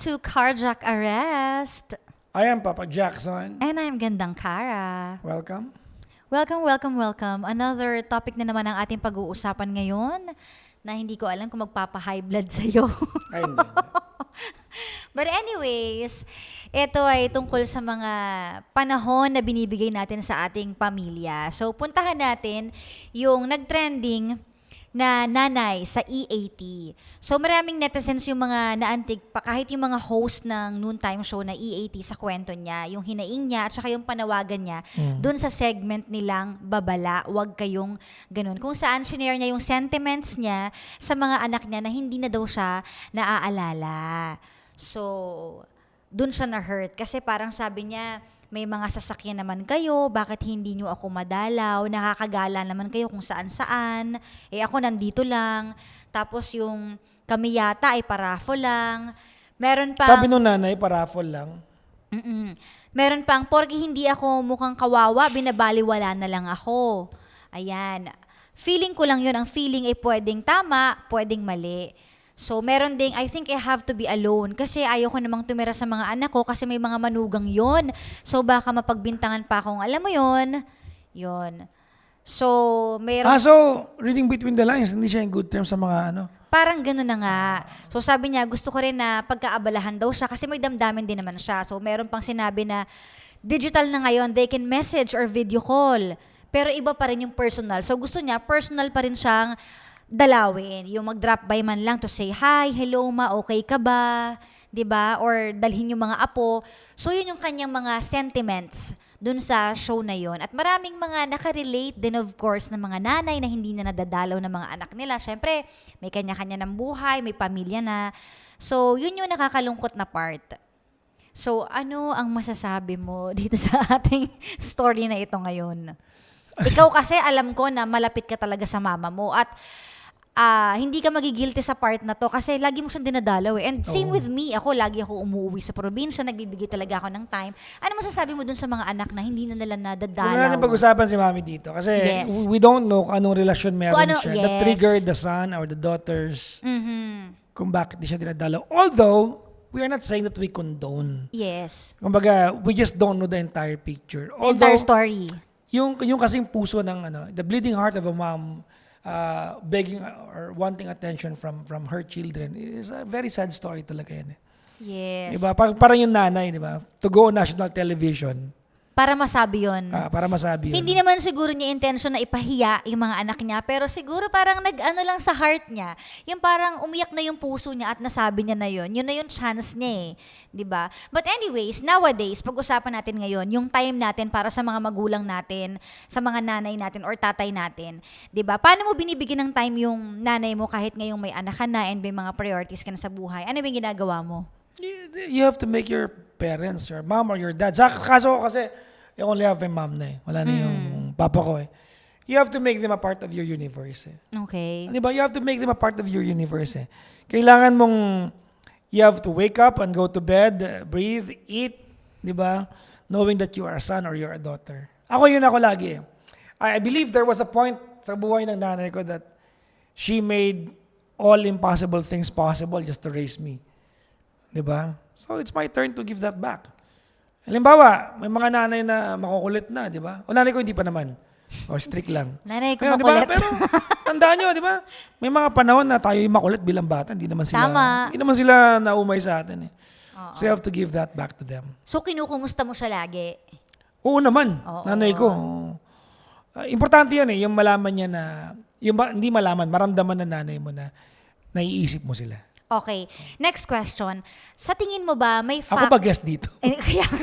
to Carjack Arrest. I am Papa Jackson. And I'm Gandang Kara. Welcome. Welcome, welcome, welcome. Another topic na naman ang ating pag-uusapan ngayon na hindi ko alam kung magpapa-high blood sa'yo. Ay, hindi. But anyways, ito ay tungkol sa mga panahon na binibigay natin sa ating pamilya. So, puntahan natin yung nagtrending na nanay sa EAT. So, maraming netizens yung mga naantig, pa, kahit yung mga host ng noontime show na EAT sa kwento niya, yung hinaing niya at saka yung panawagan niya doon sa segment nilang babala, wag kayong ganun. Kung saan shinare niya yung sentiments niya sa mga anak niya na hindi na daw siya naaalala. So, dun siya na-hurt. Kasi parang sabi niya, may mga sasakyan naman kayo, bakit hindi nyo ako madalaw? Nakakagala naman kayo kung saan-saan. Eh ako nandito lang. Tapos yung kami yata ay parafo lang. Meron pa... Sabi nung nanay, paraffol lang. Mm-mm. Meron pang, porki hindi ako mukhang kawawa, binabaliwala na lang ako. Ayan. Feeling ko lang yun. Ang feeling ay pwedeng tama, pwedeng mali. So, meron ding, I think I have to be alone. Kasi ayoko namang tumira sa mga anak ko kasi may mga manugang yon So, baka mapagbintangan pa akong, alam mo yon yon So, meron... Ah, so, reading between the lines, hindi siya in good terms sa mga ano. Parang gano'n na nga. So sabi niya, gusto ko rin na pagkaabalahan daw siya kasi may damdamin din naman siya. So meron pang sinabi na digital na ngayon, they can message or video call. Pero iba pa rin yung personal. So gusto niya, personal pa rin siyang dalawin. Yung mag-drop by man lang to say, hi, hello ma, okay ka ba? 'Di ba Or dalhin yung mga apo. So yun yung kanyang mga sentiments dun sa show na yon At maraming mga nakarelate din of course ng mga nanay na hindi na nadadalaw ng mga anak nila. Syempre, may kanya-kanya ng buhay, may pamilya na. So, yun yung nakakalungkot na part. So, ano ang masasabi mo dito sa ating story na ito ngayon? Ikaw kasi alam ko na malapit ka talaga sa mama mo at ah, hindi ka magigilty sa part na to kasi lagi mo siyang dinadalaw eh. And same Oo. with me, ako lagi ako umuwi sa probinsya, nagbibigay talaga ako ng time. Ano masasabi mo dun sa mga anak na hindi na nila na nadadalaw? natin pag-usapan si mami dito. Kasi Yes. we don't know kung anong relasyon meron Kung ano- siya. That yes. triggered the son or the daughters Mhm. kung bakit di siya dinadalaw. Although, we are not saying that we condone. Yes. Kumbaga, we just don't know the entire picture. The entire story. yung yung kasing puso ng ano, the bleeding heart of a mom uh, begging or wanting attention from from her children is a very sad story talaga yan. Eh. Yes. Diba? Parang, parang yung nanay, di ba? To go on national television Para masabi yon. ah, para masabi yun. Hindi naman siguro niya intention na ipahiya yung mga anak niya, pero siguro parang nag-ano lang sa heart niya. Yung parang umiyak na yung puso niya at nasabi niya na yun. Yun na yung chance niya eh. 'Di ba? But anyways, nowadays, pag-usapan natin ngayon, yung time natin para sa mga magulang natin, sa mga nanay natin or tatay natin. 'Di ba? Paano mo binibigyan ng time yung nanay mo kahit ngayong may anak ka na and may mga priorities ka na sa buhay? Ano yung ginagawa mo? You, you have to make your parents, your mom or your dad. Sa kaso ko kasi, I only have my mom na eh. Wala na yung papa ko eh. You have to make them a part of your universe eh. Okay. Di ba? You have to make them a part of your universe eh. Kailangan mong, you have to wake up and go to bed, uh, breathe, eat, di ba? Knowing that you are a son or you're a daughter. Ako yun ako lagi eh. I, I believe there was a point sa buhay ng nanay ko that she made all impossible things possible just to raise me. Di ba? So it's my turn to give that back. Halimbawa, may mga nanay na makukulit na, di ba? O nanay ko hindi pa naman. O strict lang. Nanay ko Pero, di ba? makulit. Pero tandaan nyo, di ba? May mga panahon na tayo yung makulit bilang bata. Hindi naman sila, Tama. hindi naman sila naumay sa atin eh. So you have to give that back to them. So kinukumusta mo siya lagi? Oo naman, Oo. nanay ko. Ah, importante yun eh, yung malaman niya na, yung ba- hindi malaman, maramdaman ng nanay mo na naiisip mo sila. Okay. Next question. Sa tingin mo ba may Ako fact... ba guest dito? Eh, kaya...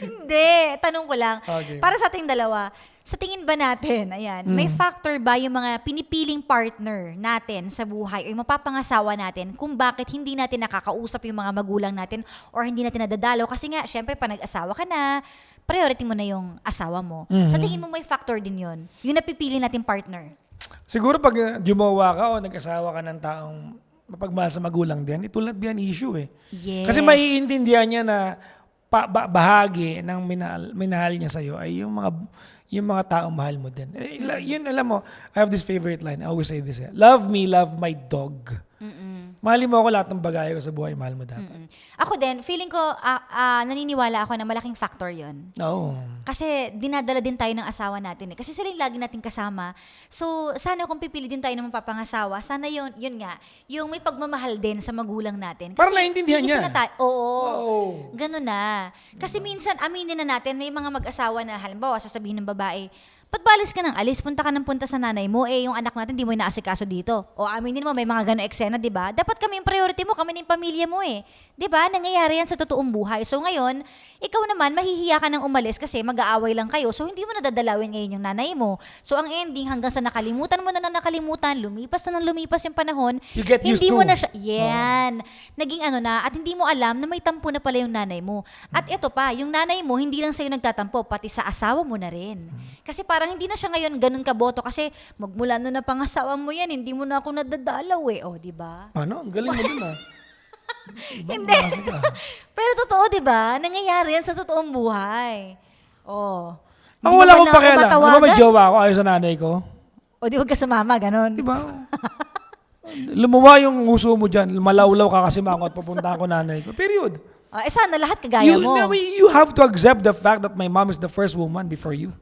Hindi. Tanong ko lang. Okay. Para sa ating dalawa, sa tingin ba natin, ayan, may Hmm. factor ba yung mga pinipiling partner natin sa buhay o yung mapapangasawa natin kung bakit hindi natin nakakausap yung mga magulang natin or hindi natin nadadalaw? Kasi nga, syempre, pa nag-asawa ka na, priority mo na yung asawa mo. Hmm. Sa tingin mo may factor din yon Yung napipili natin partner. Siguro pag uh, jumawa ka o nag-asawa ka ng taong mapagmahal sa magulang din, it will not be an issue eh. Yes. Kasi maiintindihan niya na pa, ba- bahagi ng minahal, minahal niya sa'yo ay yung mga yung mga taong mahal mo din. Eh, ila- yun, alam mo, I have this favorite line. I always say this. Eh. Love me, love my dog. Mm-mm. Mahalin mo ako lahat ng bagay ko sa buhay, mahal mo dapat. Mm. Ako din, feeling ko, ah, ah, naniniwala ako na malaking factor yon. Oo. Kasi dinadala din tayo ng asawa natin eh. Kasi sila yung lagi nating kasama. So, sana kung pipili din tayo ng mapapangasawa, sana yun, yun nga, yung may pagmamahal din sa magulang natin. Para naiintindihan iisa niya. Na tayo, oo. Oo. Ganun na. Kasi minsan, aminin na natin, may mga mag-asawa na, halimbawa, sasabihin ng babae, Ba't balis ka ng alis? Punta ka ng punta sa nanay mo. Eh, yung anak natin, di mo inaasikaso dito. O aminin mo, may mga gano'ng eksena, di ba? Dapat kami yung priority mo, kami na yung pamilya mo eh. Di ba? Nangyayari yan sa totoong buhay. So ngayon, ikaw naman, mahihiya ka ng umalis kasi mag-aaway lang kayo. So hindi mo nadadalawin ngayon yung nanay mo. So ang ending, hanggang sa nakalimutan mo na na nakalimutan, lumipas na ng lumipas yung panahon, You get used hindi mo to. na siya, yan, naging ano na, at hindi mo alam na may tampo na pala yung nanay mo. At ito pa, yung nanay mo, hindi lang sa'yo nagtatampo, pati sa asawa mo na rin. Kasi parang hindi na siya ngayon ganun kaboto kasi magmula na na pangasawa mo yan, hindi mo na ako nadadalaw eh. O, di ba? Ano? Ang galing mo dun ah. Hindi. Pero totoo, di ba? Nangyayari yan sa totoong buhay. Oh. Ako wala akong pakialam. Di ba may jowa ako ayaw sa nanay ko? O di wag ka sumama, ganun. Di ba? Lumuwa yung uso mo dyan. Malawlaw ka kasi mangot papunta ko nanay ko. Period. Ah, eh sana lahat kagaya You, mo. no, you have to accept the fact that my mom is the first woman before you.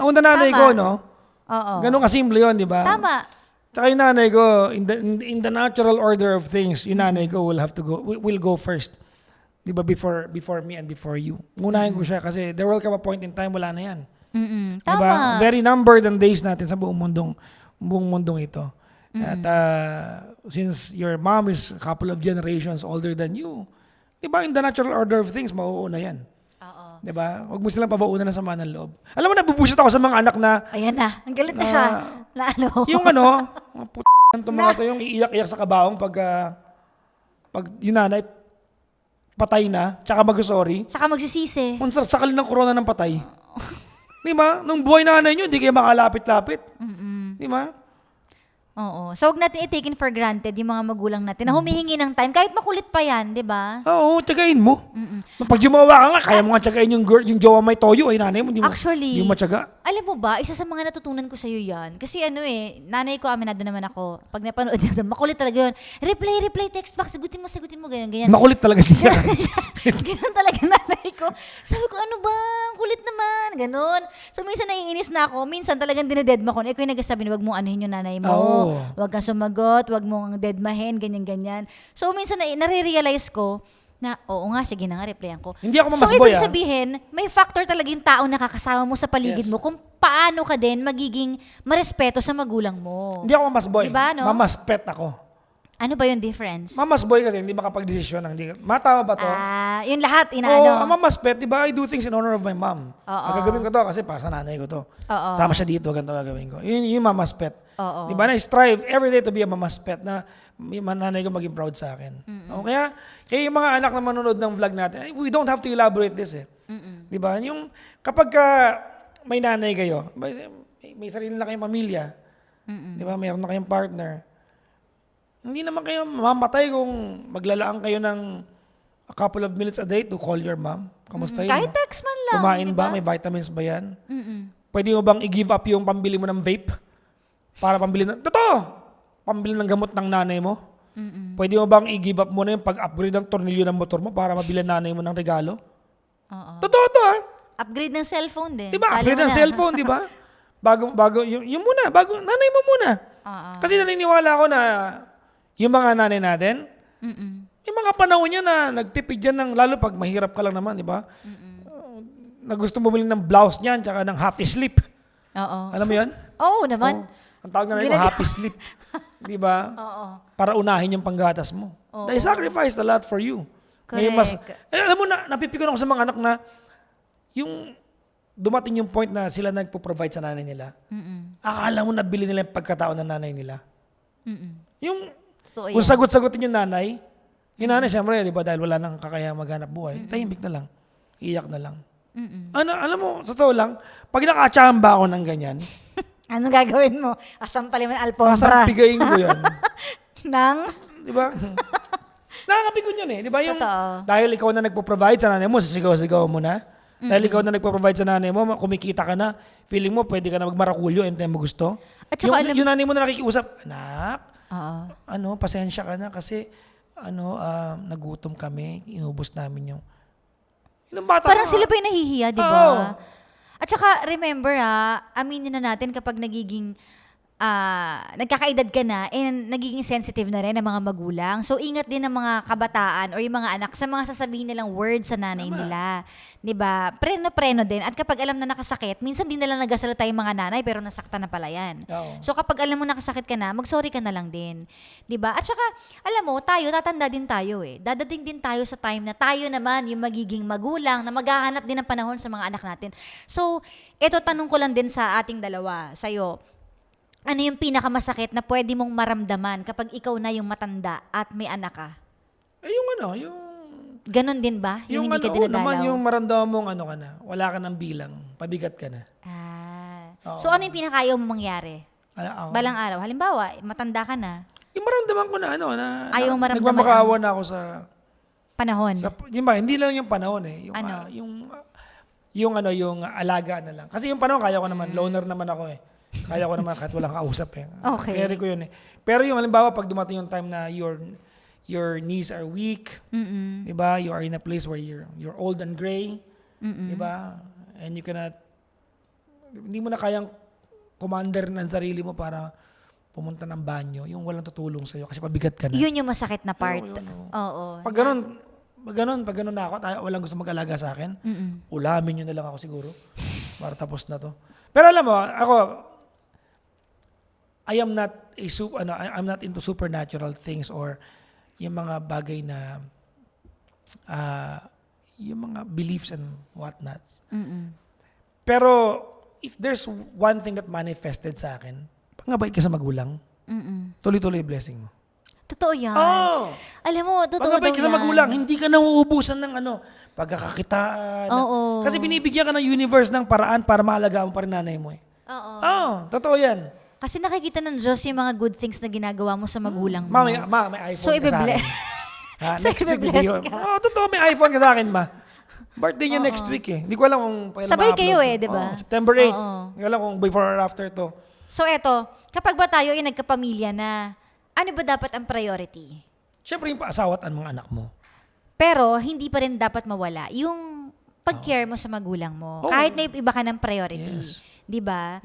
Ang nanay ko, no? Oo. Ganun kasimple yun, di ba? Tama. Tsaka yung nanay ko, in the, in, the natural order of things, yung nanay ko will have to go, will, go first. Di ba? Before, before me and before you. Unahin ko siya kasi there will come a point in time, wala na yan. Mm-mm. Tama. ba? Very numbered ang days natin sa buong mundong, buong mundong ito. At uh, since your mom is a couple of generations older than you, di ba, in the natural order of things, mauuna yan. Di ba? Huwag mo silang pabauna ng sama ng loob. Alam mo, nabubusit ako sa mga anak na, Ayan na. Ang galit na siya. Na ano? yung ano, mga p***an to mga to, yung iiyak-iyak sa kabaong pag, ah, pag yung nanay, patay na, tsaka mag-sorry. Saka magsisisi. Ang sarap sakal ng corona ng patay. Di ba? Nung buhay nanay nyo, hindi kayo makalapit-lapit. Di ba? Oo. So, huwag natin i-taken for granted yung mga magulang natin na humihingi ng time. Kahit makulit pa yan, di ba? Oo, tsagain mo. Pag jumawa ka nga, kaya mo nga tsagain yung, girl, yung jowa may toyo, ay nanay mo, di mo, Actually, di mo matyaga. Alam mo ba, isa sa mga natutunan ko sa'yo yan. Kasi ano eh, nanay ko, aminado naman ako. Pag napanood niya, makulit talaga yun. Reply, reply, text back, sagutin mo, sagutin mo, ganyan, ganyan. Makulit talaga siya. Ganun talaga nanay ko. Sabi ko, ano ba? Ang Kulit naman. Ganun. So, minsan naiinis na ako. Minsan talagang dinededma ko. Eh, ko yung nagsasabi na, wag mo anuhin yung nanay mo. Oo. Wag kang sumagot. Wag mong deadmahin. Ganyan, ganyan. So, minsan na, nare-realize ko na, oo nga, sige na nga, replyan ko. Hindi ako So, mamasboy, ibig ah. sabihin, may factor talaga yung tao na kakasama mo sa paligid Yes. mo kung paano ka din magiging marespeto sa magulang mo. hindi ako mamasboy. Diba, no? Mamaspet ako. Ano ba yung difference? Mamasboy kasi hindi makapag-desisyon. Hindi, matama ba to? Ah, yun lahat, Oo, inaano. ang mamaspet, di ba? I do things in honor of my mom. Oo. Ang gagawin ko to kasi para sa nanay ko to. Oo. Sama siya dito, ganito gagawin ko. Yun yung mamaspet. Oo. Di ba? Na-strive every day to be a mamaspet na may nanay ko maging proud sa akin. O, kaya, kaya yung mga anak na manonood ng vlog natin, we don't have to elaborate this eh. Di ba? Yung kapag ka may nanay kayo, may, may sarili na kayong pamilya, di ba? Mayroon na kayong partner. Hindi naman kayo mamamatay kung maglalaan kayo ng a couple of minutes a day to call your mom. Kamusta yun? Kahit text man lang. Kumain di ba? May vitamins ba yan? Mm-mm. Pwede mo bang i-give up yung pambili mo ng vape? Para pambili ng... Totoo! Pambili ng gamot ng nanay mo? Pwede mo bang i-give up mo na yung pag-upgrade ng tornilyo ng motor mo para mabili nanay mo ng regalo? Oo. Totoo to ah! Upgrade ng cellphone din. Di ba? Sali Upgrade ng na. cellphone, di ba? Bago, bago, yung, yung muna, bago, nanay mo muna. Oo. Kasi naniniwala ako na yung mga nanay natin, Mm-mm. may mga panahon yan na nagtipid yan ng, lalo pag mahirap ka lang naman, di ba? Uh, na gusto bumili ng blouse niyan, tsaka ng happy sleep. Oo. Alam mo yun? Oo naman. Oh, ang tawag na nila happy sleep. Di ba? Oo. Para unahin yung panggatas mo. Oo. They sacrificed a lot for you. Ngayon mas, Correct. eh, alam mo na, napipikon ako sa mga anak na yung dumating yung point na sila nagpo-provide sa nanay nila. Mm-mm. Akala mo nabili nila yung pagkatao ng nanay nila. Mm-mm. Yung Totoo kung yan. sagot-sagutin yung nanay, yung nanay siyempre, di ba, dahil wala nang kakaya maghanap buhay, tahimik na lang. Iyak na lang. Mm-mm. Ano, alam mo, sa totoo lang, pag nakachamba ako ng ganyan, Anong gagawin mo? Asampalin mo ng alpombra. kasampigayin ko yan. Nang? Di ba? Nakakapikon yun eh. Di ba yung, Totoo. dahil ikaw na nagpo-provide sa nanay mo, sisigaw-sigaw mo na. Dahil ikaw na nagpo-provide sa nanay mo, kumikita ka na, feeling mo pwede ka na magmarakulyo anytime mo gusto. At saka yung, alam- yung nanay mo na nakikiusap, anak, Oo. ano, pasensya ka na kasi ano, ah, nagutom kami, inubos namin yung Ilang bata Parang ka? sila pa yung nahihiya, di ba? Oo. At saka, remember ha, aminin na natin kapag nagiging, ah, nagkakaedad ka na, and nagiging sensitive na rin ang mga magulang. So, ingat din ng mga kabataan or yung mga anak sa mga sasabihin nilang words sa nanay Tama. nila. Di ba? Preno-preno din. At kapag alam na nakasakit, minsan din nila nagasalita yung mga nanay, pero nasaktan na pala yan. Oo. So kapag alam mo nakasakit ka na, mag-sorry ka na lang din. 'Di ba? At saka, alam mo, tayo, tatanda din tayo eh. Dadating din tayo sa time na tayo naman yung magiging magulang na maghahanap din ng panahon sa mga anak natin. So, eto tanong ko lang din sa ating dalawa, sa'yo. Ano yung pinakamasakit na pwede mong maramdaman kapag ikaw na yung matanda at may anak ka? Eh, yung ano, yung Ganon din ba? Yung, hindi ano, ka dinadalaw? naman yung maramdaman mong ano ka na, wala ka ng bilang, pabigat ka na. Ah. Oo. So, ano yung pinakayaw mong mangyari? Ano, ako. Balang araw. Halimbawa, matanda ka na. Yung maramdaman ko na ano, na, Ayaw na maramdaman nagmamakaawa na ako sa, Panahon. sa, yun ba, hindi lang yung panahon eh. Yung, Ano? ah, yung, ah, yung ano, yung alaga na lang. Kasi yung panahon, kaya ko naman, loner naman ako eh. Kaya ko naman kahit walang kausap eh. Okay. Carry ko yun eh. Pero yung halimbawa, pag dumating yung time na your, your knees are weak, Mm-mm. di ba? You are in a place where you're, you're old and gray, Mm-mm. di ba? And you cannot, hindi mo na kayang commander ng sarili mo para pumunta ng banyo, yung walang tutulong sa'yo kasi pabigat ka na. Yun yung masakit na part. Ayun, yun, oo. Oo. Pag ganun, pag ganun, pag ganun na ako, tayo, walang gusto mag-alaga sa akin, Mm-mm. ulamin nyo na lang ako siguro para tapos na to. Pero alam mo, ako, I am not a ano, I'm not into supernatural things or yung mga bagay na ah, yung mga beliefs and whatnot. Mm-mm. Pero if there's one thing that manifested sa akin, pangabait ka sa magulang, Mm-mm. tuloy-tuloy blessing mo. Totoo yan. Oh! Alam mo, totoo daw ka sa magulang, hindi ka nauubusan ng ano, pagkakakitaan. Oo. Kasi binibigyan ka ng universe ng paraan para maalagaan mo pa rin nanay mo eh. Oo. Oo, totoo yan. Kasi nakikita ng Diyos yung mga good things na ginagawa mo sa magulang mo. Ma, may, ma, may iPhone So, ka sa akin. Ha, So, next week, video. ka. Oo, totoo, may iPhone ka sa akin, ma. Birthday niya next week eh. Hindi ko alam kung kailan Sabay kayo eh, di ba? Oo, September 8. Oo. Hindi ko alam kung before or after to. So, eto, kapag ba tayo ay nagkapamilya na, ano ba dapat ang priority? Siyempre yung paasawat ang mga anak mo. Pero, hindi pa rin dapat mawala yung pag-care mo sa magulang mo. Oo. Kahit may iba ka ng priority. Yes. Di ba?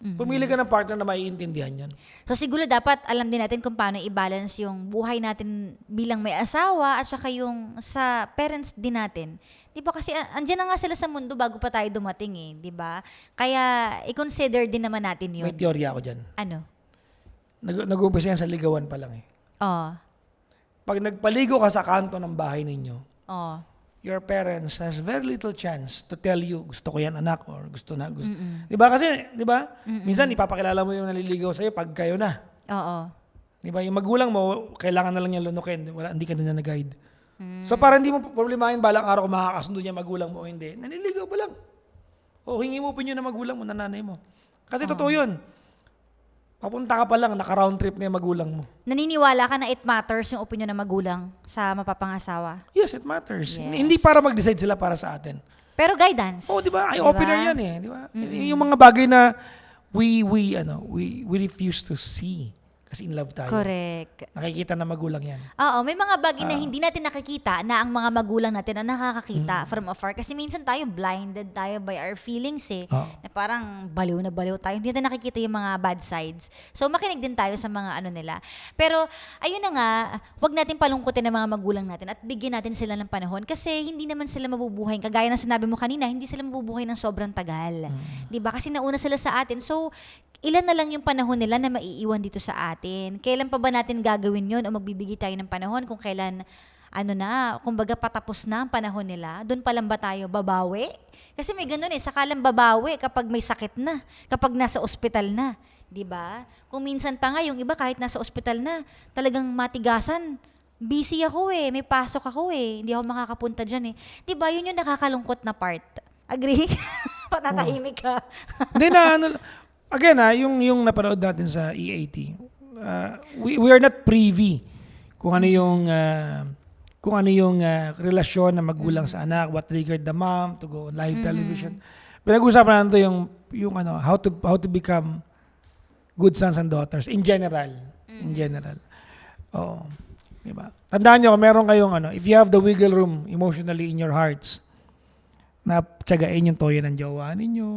Pumili ka ng partner na maiintindihan yan. So siguro dapat alam din natin kung paano i-balance yung buhay natin bilang may asawa at saka yung sa parents din natin. 'Di ba kasi a- andyan na nga sila sa mundo bago pa tayo dumating eh, 'di ba? Kaya i-consider din naman natin 'yun. May teorya ako dyan. Ano? Nag- nag-uumpisa yan sa ligawan pa lang eh. Oh. Pag nagpaligo ka sa kanto ng bahay ninyo, Oh. Your parents has very little chance to tell you gusto ko yan anak or gusto na gusto. 'Di ba kasi 'di ba? Minsan ipapakilala mo yung naliligaw sa pag kayo na. Oo. 'Di ba? Yung magulang mo kailangan na lang niya lunukin, wala hindi ka na niya na-guide. So para hindi mo problemahin balang araw kung makakasundo niya magulang mo o hindi. Naliligaw pa lang. O hingi mo opinion ng magulang mo, ng nanay mo. Kasi totoo 'yun. Papunta ka pa lang, naka-round trip na yung magulang mo. Naniniwala ka na it matters yung opinion ng magulang sa mapapangasawa. Yes, it matters. Yes. Hindi para mag-decide sila para sa atin. Pero guidance. Oh, di ba? Ay Di ba? opener 'yan eh, di ba? Yung mga bagay na we we ano, we we refuse to see kasi in love tayo. Correct. Nakikita na magulang 'yan. Oo, may mga bagay Ah. na hindi natin nakikita na ang mga magulang natin ang nakakakita Mm. from afar. Kasi minsan tayo blinded tayo by our feelings eh. Oo. Na parang baliw na baliw tayo. Hindi natin nakikita yung mga bad sides. So makinig din tayo sa mga ano nila. Pero ayun na nga, wag natin palungkutin ang mga magulang natin at bigyan natin sila ng panahon kasi hindi naman sila mabubuhay. Kagaya ng sinabi mo kanina, hindi sila mabubuhay ng sobrang tagal. Mm. 'Di ba? Kasi nauna sila sa atin. So ilan na lang yung panahon nila na maiiwan dito sa atin. Kailan pa ba natin gagawin yon o magbibigay tayo ng panahon kung kailan ano na, kumbaga patapos na ang panahon nila, doon pa lang ba tayo babawi? Kasi may ganun eh, sakalang babawi kapag may sakit na, kapag nasa ospital na, 'di ba? Kung minsan pa nga yung iba kahit nasa ospital na, talagang matigasan, busy ako eh, may pasok ako eh, hindi ako makakapunta diyan eh. 'Di ba? Yun yung nakakalungkot na part. Agree? Patatahimik ka. Hindi na ano, again ah, yung yung napanood natin sa EAT. ah, we we are not privy kung ano yung ah, kung ano yung ah, relasyon ng magulang sa anak, what triggered the mom to go on live television. Pinag-uusapan natin yung yung ano, how to how to become good sons and daughters in general. in general. Oo. Diba? Tandaan nyo, kung meron kayong ano, if you have the wiggle room emotionally in your hearts, na tsagain yung toyo ng jowa ninyo.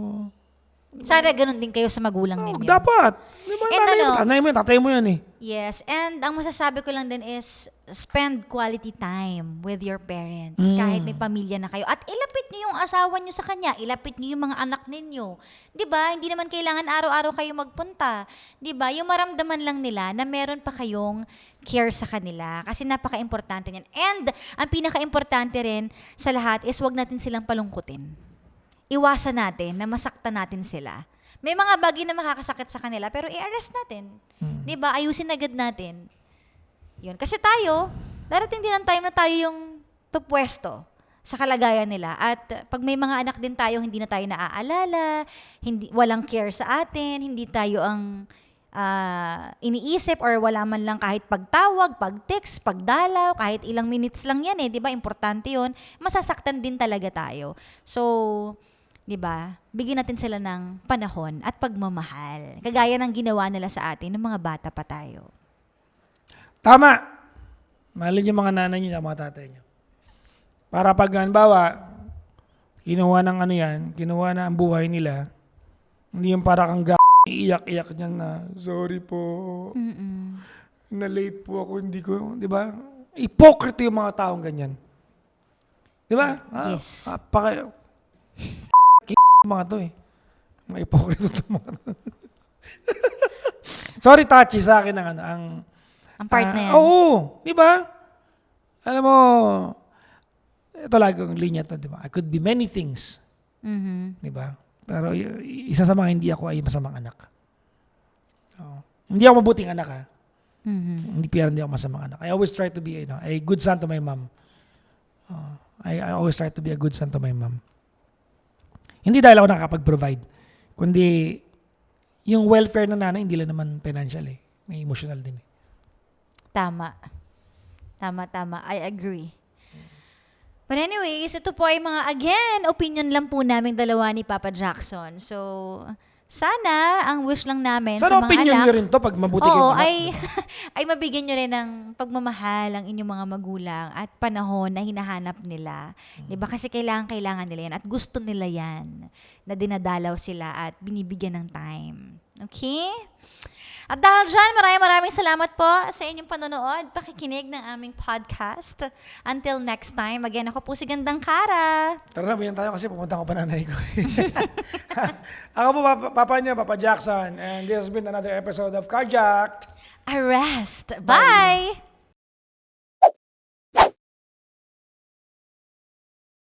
Sana ganun din kayo sa magulang Oh, ninyo. dapat. Di ba, And nanay, ano? tanay mo yan, tatay mo yan eh. Yes, and ang masasabi ko lang din is spend quality time with your parents Mm. kahit may pamilya na kayo. At ilapit niyo yung asawa niyo sa kanya, ilapit niyo yung mga anak ninyo. 'Di ba? Hindi naman kailangan araw-araw kayo magpunta. 'Di ba? Yung maramdaman lang nila na meron pa kayong care sa kanila kasi napaka-importante niyan. And ang pinaka-importante rin sa lahat is wag natin silang palungkutin iwasan natin na masaktan natin sila. May mga bagay na makakasakit sa kanila, pero i-arrest natin. Di ba? Ayusin agad natin. Yun. Kasi tayo, darating din ang time na tayo yung tupwesto sa kalagayan nila. At uh, pag may mga anak din tayo, hindi na tayo naaalala, hindi, walang care sa atin, hindi tayo ang ah, iniisip or wala man lang kahit pagtawag, pag-text, pagdalaw, kahit ilang minutes lang yan eh, di ba? Importante yun. Masasaktan din talaga tayo. So, di ba? Bigyan natin sila ng panahon at pagmamahal. Kagaya ng ginawa nila sa atin ng mga bata pa tayo. Tama. Mahalin yung mga nanay nyo at mga tatay nyo. Para pag, halimbawa, kinuha ng ano yan, kinuha na ang buhay nila, hindi yung para kang g***, iiyak-iyak niyan na, sorry po, Mm-mm. na late po ako, hindi ko, di ba? Hypocrite yung mga taong ganyan. Di ba? Ah, Yes. ah, paka, mga to eh. Mga hypocrite to mga to. Sorry, touchy sa akin ang ano, ang Ang part Ah, na yan. Oo, di ba? Alam mo, ito lagi ang linya to, di ba? I could be many things, Mhm. di ba? Pero isa sa mga hindi ako ay masamang anak. Oo. Hindi ako mabuting anak ha. Mhm. Hindi pero hindi ako masamang anak. I always try to be you know, a good son to my mom. Oo. I, I always try to be a good son to my mom. Hindi dahil ako nakakapag-provide, kundi yung welfare ng nanay, hindi lang naman financial eh. May emotional din eh. Tama. Tama, tama. I agree. But anyways, ito po ay mga, again, opinion lang po namin dalawa ni Papa Jackson. So, sana ang wish lang namin Sana sa mga opinion anak, nyo rin to pag mabuti Oo, kayong anak. ay, ay mabigyan nyo rin ng pagmamahal ang inyong mga magulang at panahon na hinahanap nila. Di ba? Kasi kailangan, kailangan nila yan at gusto nila yan na dinadalaw sila at binibigyan ng time. Okay? At dahil dyan, maraming maraming salamat po sa inyong panonood, pakikinig ng aming podcast. Until next time, again, ako po si Gandang Kara. Tara na, biyan tayo kasi pumunta ko pa nanay ko. Ako po, Papa, Papa niya, Papa Jackson. And this has been another episode of Carjacked. Arrest. Bye!